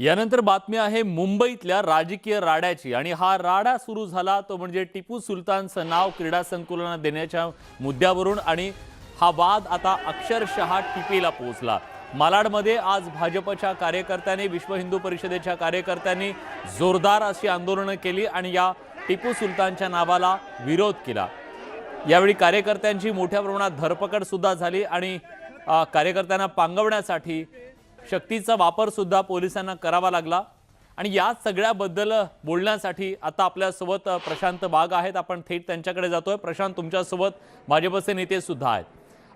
यानंतर बातमी आहे मुंबईतल्या राजकीय राड्याची. आणि हा राडा सुरू झाला तो म्हणजे टिपू सुलतानचं नाव क्रीडा संकुलनात देण्याच्या मुद्द्यावरून आणि हा वाद आता अक्षरशः टिपीला पोहोचला. मालाडमध्ये आज भाजपच्या कार्यकर्त्यांनी विश्व हिंदू परिषदेच्या कार्यकर्त्यांनी जोरदार अशी आंदोलनं केली आणि या टिपू सुलतानच्या नावाला विरोध केला. यावेळी कार्यकर्त्यांची मोठ्या प्रमाणात धरपकड सुद्धा झाली आणि कार्यकर्त्यांना पांगवण्यासाठी शक्तीचा वापरसुद्धा पोलिसांना करावा लागला. आणि या सगळ्याबद्दल बोलण्यासाठी आता आपल्यासोबत प्रशांत बाग आहेत. आपण थेट त्यांच्याकडे जातोय. प्रशांत तुमच्यासोबत भाजपचे नेते सुद्धा आहेत.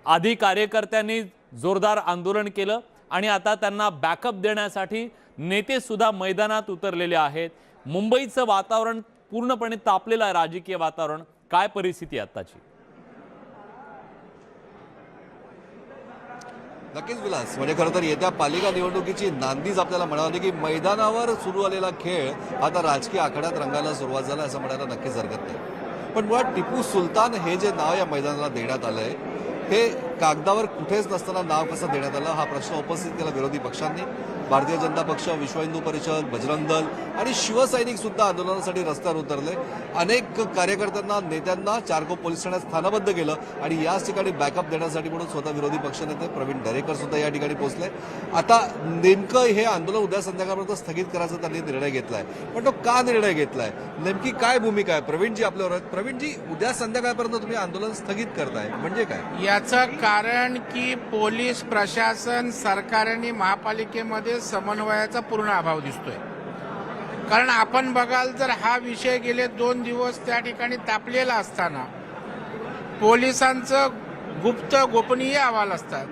आधी कार्यकर्त्यांनी जोरदार आंदोलन केलं आणि आता त्यांना बॅकअप देण्यासाठी नेतेसुद्धा मैदानात उतरलेले आहेत. मुंबईचं वातावरण पूर्णपणे तापलेलं आहे. राजकीय वातावरण. काय परिस्थिती आत्ताची? नक्कीच विलास. म्हणजे खरं तर येत्या पालिका निवडणुकीची नांदीच आपल्याला म्हणावं की मैदानावर सुरू आलेला खेळ आता राजकीय आखाड्यात रंगायला सुरुवात झाला असं म्हणायला नक्कीच हरकत नाही. पण मुळात टिपू सुलतान हे जे नाव या मैदानाला देण्यात आलंय हे कागदावर कुठेच नसताना नाव कसं देण्यात आलं हा प्रश्न उपस्थित केला विरोधी पक्षांनी. भारतीय जनता पक्ष विश्व हिंदू परिषद बजरंग दल आणि शिवसैनिक सुद्धा आंदोलनासाठी रस्त्यावर उतरले. अनेक कार्यकर्त्यांना नेत्यांना चारको पोलीस ठाण्यात स्थानबद्ध केलं आणि याच ठिकाणी बॅकअप देण्यासाठी म्हणून स्वतः विरोधी पक्षनेते प्रवीण दरेकर सुद्धा या ठिकाणी पोहोचले. आता नेमकं हे आंदोलन उद्या संध्याकाळपर्यंत स्थगित करायचा त्यांनी निर्णय घेतलाय. पण तो का निर्णय घेतलाय? नेमकी काय भूमिका आहे? प्रवीणजी आपल्यावर आहेत. प्रवीणजी उद्या संध्याकाळपर्यंत तुम्ही आंदोलन स्थगित करताय. म्हणजे काय? याचा कारण की पोलीस प्रशासन सरकार आणि महापालिकेमध्ये समन्वयाचा पूर्ण अभाव दिसतोय. कारण आपण बघाल तर हा विषय गेले दोन दिवस त्या ठिकाणी तापलेला असताना पोलिसांचं गुप्त गोपनीय अहवाल असतात.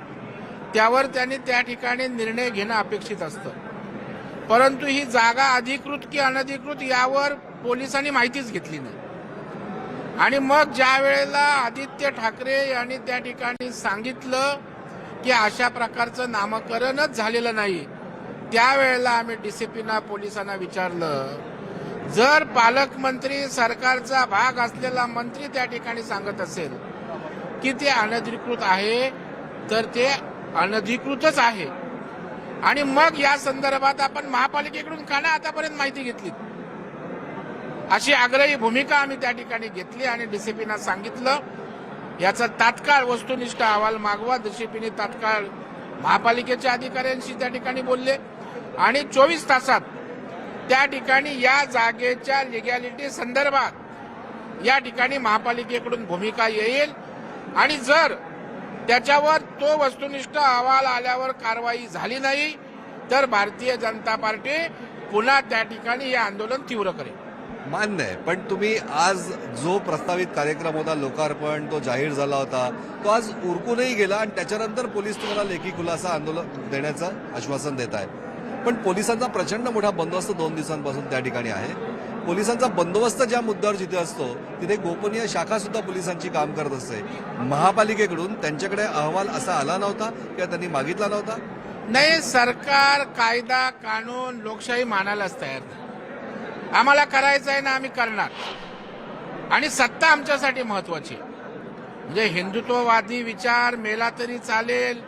त्यावर त्यांनी त्या ठिकाणी निर्णय घेणं अपेक्षित असतं. परंतु ही जागा अधिकृत की अनधिकृत यावर पोलिसांनी माहितीच घेतली नाही. आणि मग ज्या वेळेला आदित्य ठाकरे यांनी त्या ठिकाणी सांगितलं की अशा प्रकारचं नामकरणच झालेलं नाही त्यावेळेला आम्ही डीसीपीना पोलिसांना विचारलं. जर पालकमंत्री सरकारचा भाग असलेला मंत्री त्या ठिकाणी सांगत असेल की ते अनधिकृत आहे तर ते अनधिकृतच आहे. आणि मग या संदर्भात आपण महापालिकेकडून का आतापर्यंत माहिती घेतली. अशी आग्रही भूमिका आम्ही त्या ठिकाणी घेतली आणि डीसीपीना सांगितलं. याचा तात्काळ वस्तुनिष्ठ अहवाल मागवा. डीसीपीने तात्काळ महापालिकेच्या अधिकाऱ्यांशी त्या ठिकाणी बोलले. आणि चोवीस तासात त्या ठिकाणी या जागेच्या लिगॅलिटी संदर्भात या ठिकाणी महापालिकेकडून भूमिका येईल. आणि जर त्याच्यावर तो वस्तुनिष्ठ अहवाल आल्यावर कारवाई झाली नाही तर भारतीय जनता पार्टी पुन्हा त्या ठिकाणी हे आंदोलन तीव्र करेल. मान्य आहे. पण तुम्ही आज जो प्रस्तावित कार्यक्रम होता लोकार्पण तो जाहीर झाला होता तो आज उरकूनही गेला आणि त्याच्यानंतर पोलीस तुम्हाला लेखी खुलासा आंदोलन देण्याचं आश्वासन देत आहे. पण पोलिसांचा प्रचंड मोठा बंदोबस्त दोन दिवसांपासून त्या ठिकाणी आहे. पोलिसांचा बंदोबस्त ज्या मुद्द्यावर जिथे असतो तिथे गोपनीय शाखा सुद्धा पोलिसांची काम करत असते. महापालिकेकडून त्यांच्याकडे अहवाल असा आला नव्हता किंवा त्यांनी मागितला नव्हता? नाही सरकार कायदा कानून लोकशाही मानायलाच तयार नाही. आम्हाला करायचं आहे ना आम्ही करणार. आणि सत्ता आमच्यासाठी महत्वाची आहे. म्हणजे हिंदुत्ववादी विचार मेला तरी चालेल.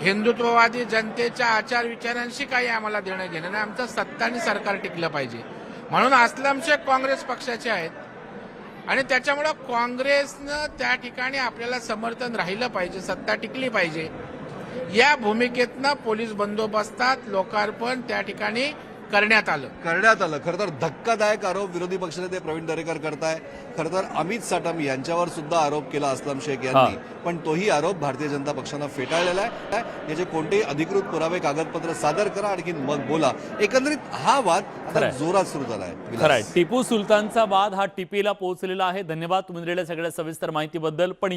हिंदुत्ववादी जनतेच्या आचार विचारांशी काही आम्हाला देणं घेणं नाही. आमचं सत्ता आणि सरकार टिकलं पाहिजे. म्हणून असलम शेख काँग्रेस पक्षाचे आहेत. आणि त्याच्यामुळं काँग्रेसनं त्या ठिकाणी आपल्याला समर्थन राहिलं पाहिजे सत्ता टिकली पाहिजे. या भूमिकेतनं पोलीस बंदोबस्तात लोकार्पण त्या ठिकाणी करण्यात आलं. करण्यात आलं. खरं तर धक्कादायक आरोप विरोधी पक्षनेते प्रवीण दरेकर करताय. खरं तर अमित साटम यांच्यावर सुद्धा आरोप केला असलम शेख यांनी. पण तोही आरोप भारतीय जनता पक्षानं फेटाळलेला आहे. याचे कोणतेही अधिकृत पुरावे कागदपत्र सादर करा आणखी मग बोला. एकंदरीत हा वाद. जोरात सुरू झालाय विलास. खरंय. टिपू सुलतानचा वाद हा टिपीला पोहोचलेला आहे. धन्यवाद. तुम्ही दिलेल्या सगळ्या सविस्तर माहितीबद्दल. पण